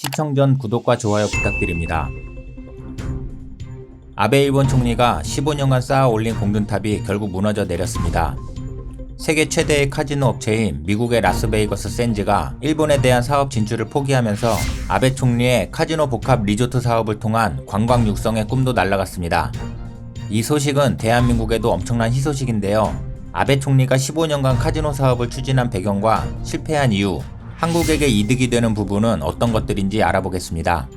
시청 전 구독과 좋아요 부탁드립니다. 아베 일본 총리가 15년간 쌓아 올린 공든탑이 결국 무너져 내렸습니다. 세계 최대의 카지노 업체인 미국의 라스베이거스 샌즈가 일본에 대한 사업 진출을 포기하면서 아베 총리의 카지노 복합 리조트 사업을 통한 관광 육성의 꿈도 날아갔습니다. 이 소식은 대한민국에도 엄청난 희소식인데요. 아베 총리가 15년간 카지노 사업을 추진한 배경과 실패한 이유, 한국에게 이득이 되는 부분은 어떤 것들인지 알아보겠습니다.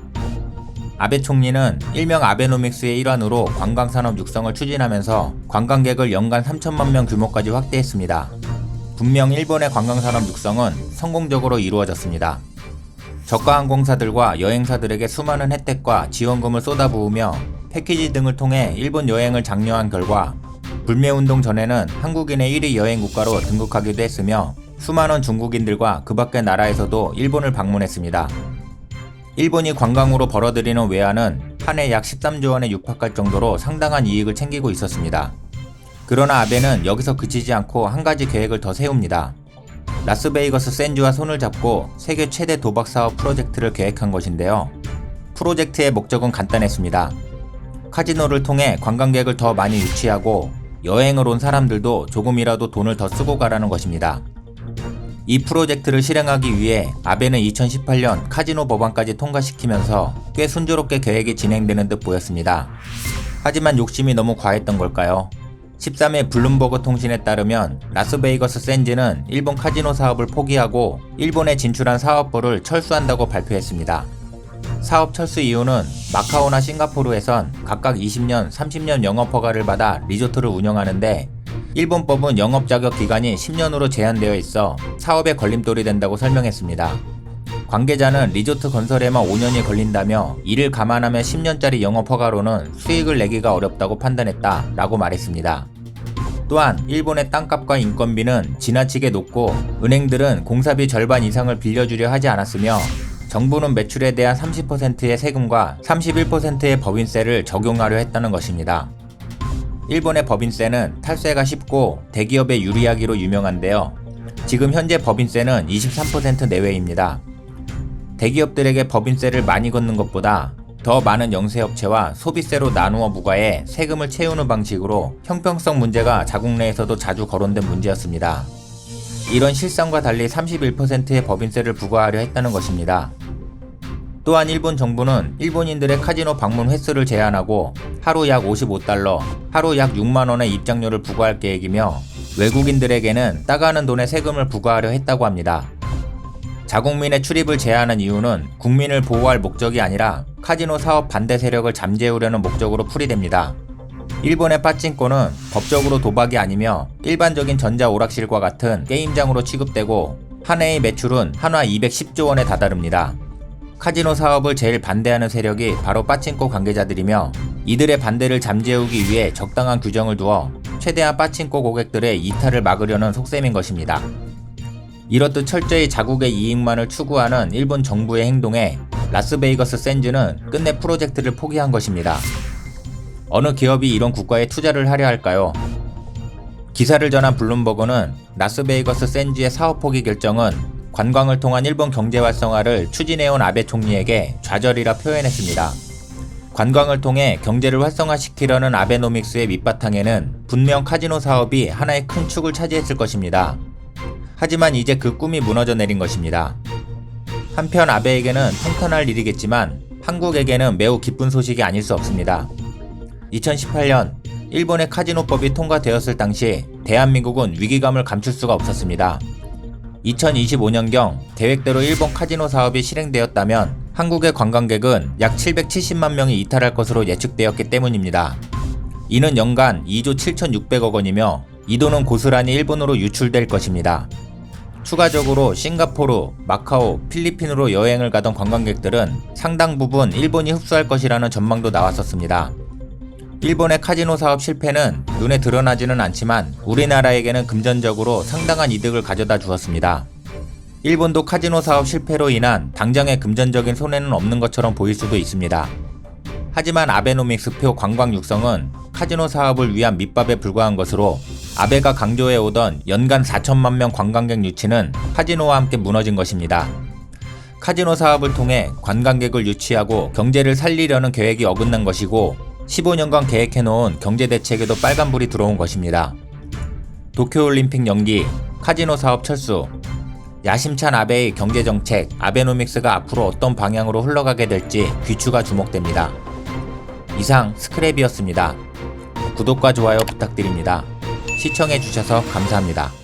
아베 총리는 일명 아베노믹스의 일환으로 관광산업 육성을 추진하면서 관광객을 연간 3천만 명 규모까지 확대했습니다. 분명 일본의 관광산업 육성은 성공적으로 이루어졌습니다. 저가 항공사들과 여행사들에게 수많은 혜택과 지원금을 쏟아부으며 패키지 등을 통해 일본 여행을 장려한 결과 불매운동 전에는 한국인의 1위 여행 국가로 등극하기도 했으며 수많은 중국인들과 그 밖의 나라에서도 일본을 방문했습니다. 일본이 관광으로 벌어들이는 외화는 한해 약 13조 원에 육박할 정도로 상당한 이익을 챙기고 있었습니다. 그러나 아베는 여기서 그치지 않고 한 가지 계획을 더 세웁니다. 라스베이거스 샌즈와 손을 잡고 세계 최대 도박 사업 프로젝트를 계획한 것인데요. 프로젝트의 목적은 간단했습니다. 카지노를 통해 관광객을 더 많이 유치하고 여행을 온 사람들도 조금이라도 돈을 더 쓰고 가라는 것입니다. 이 프로젝트를 실행하기 위해 아베는 2018년 카지노 법안까지 통과시키면서 꽤 순조롭게 계획이 진행되는 듯 보였습니다. 하지만 욕심이 너무 과했던 걸까요? 13일 블룸버그 통신에 따르면 라스베이거스 샌즈는 일본 카지노 사업을 포기하고 일본에 진출한 사업부를 철수한다고 발표했습니다. 사업 철수 이유는 마카오나 싱가포르에선 각각 20년, 30년 영업 허가를 받아 리조트를 운영하는데 일본법은 영업 자격 기간이 10년으로 제한되어 있어 사업에 걸림돌이 된다고 설명했습니다. 관계자는 리조트 건설에만 5년이 걸린다며 이를 감안하면 10년짜리 영업 허가로는 수익을 내기가 어렵다고 판단했다 라고 말했습니다. 또한 일본의 땅값과 인건비는 지나치게 높고 은행들은 공사비 절반 이상을 빌려주려 하지 않았으며 정부는 매출에 대한 30%의 세금과 31%의 법인세를 적용하려 했다는 것입니다. 일본의 법인세는 탈세가 쉽고 대기업에 유리하기로 유명한데요. 지금 현재 법인세는 23% 내외입니다. 대기업들에게 법인세를 많이 걷는 것보다 더 많은 영세업체와 소비세로 나누어 부과해 세금을 채우는 방식으로 형평성 문제가 자국 내에서도 자주 거론된 문제였습니다. 이런 실상과 달리 31%의 법인세를 부과하려 했다는 것입니다. 또한 일본 정부는 일본인들의 카지노 방문 횟수를 제한하고 하루 약 55달러, 하루 약 6만원의 입장료를 부과할 계획이며 외국인들에게는 따가는 돈의 세금을 부과하려 했다고 합니다. 자국민의 출입을 제한한 이유는 국민을 보호할 목적이 아니라 카지노 사업 반대 세력을 잠재우려는 목적으로 풀이됩니다. 일본의 빠찡코는 법적으로 도박이 아니며 일반적인 전자 오락실과 같은 게임장으로 취급되고 한 해의 매출은 한화 210조 원에 다다릅니다. 카지노 사업을 제일 반대하는 세력이 바로 빠찡코 관계자들이며 이들의 반대를 잠재우기 위해 적당한 규정을 두어 최대한 빠찡코 고객들의 이탈을 막으려는 속셈인 것입니다. 이렇듯 철저히 자국의 이익만을 추구하는 일본 정부의 행동에 라스베이거스 샌즈는 끝내 프로젝트를 포기한 것입니다. 어느 기업이 이런 국가에 투자를 하려 할까요? 기사를 전한 블룸버그는 라스베이거스 샌즈의 사업 포기 결정은 관광을 통한 일본 경제 활성화를 추진해온 아베 총리에게 좌절이라 표현했습니다. 관광을 통해 경제를 활성화시키려는 아베노믹스의 밑바탕에는 분명 카지노 사업이 하나의 큰 축을 차지했을 것입니다. 하지만 이제 그 꿈이 무너져 내린 것입니다. 한편 아베에게는 통탄할 일이겠지만 한국에게는 매우 기쁜 소식이 아닐 수 없습니다. 2018년 일본의 카지노법이 통과되었을 당시 대한민국은 위기감을 감출 수가 없었습니다. 2025년경 계획대로 일본 카지노 사업이 실행되었다면 한국의 관광객은 약 770만 명이 이탈할 것으로 예측되었기 때문입니다. 이는 연간 2조 7,600억 원이며 이 돈은 고스란히 일본으로 유출될 것입니다. 추가적으로 싱가포르, 마카오, 필리핀으로 여행을 가던 관광객들은 상당 부분 일본이 흡수할 것이라는 전망도 나왔었습니다. 일본의 카지노 사업 실패는 눈에 드러나지는 않지만 우리나라에게는 금전적으로 상당한 이득을 가져다 주었습니다. 일본도 카지노 사업 실패로 인한 당장의 금전적인 손해는 없는 것처럼 보일 수도 있습니다. 하지만 아베노믹스표 관광 육성은 카지노 사업을 위한 밑밥에 불과한 것으로 아베가 강조해 오던 연간 4천만 명 관광객 유치는 카지노와 함께 무너진 것입니다. 카지노 사업을 통해 관광객을 유치하고 경제를 살리려는 계획이 어긋난 것이고 15년간 계획해놓은 경제 대책에도 빨간불이 들어온 것입니다. 도쿄올림픽 연기, 카지노 사업 철수, 야심찬 아베의 경제정책, 아베노믹스가 앞으로 어떤 방향으로 흘러가게 될지 귀추가 주목됩니다. 이상 스크랩이었습니다. 구독과 좋아요 부탁드립니다. 시청해주셔서 감사합니다.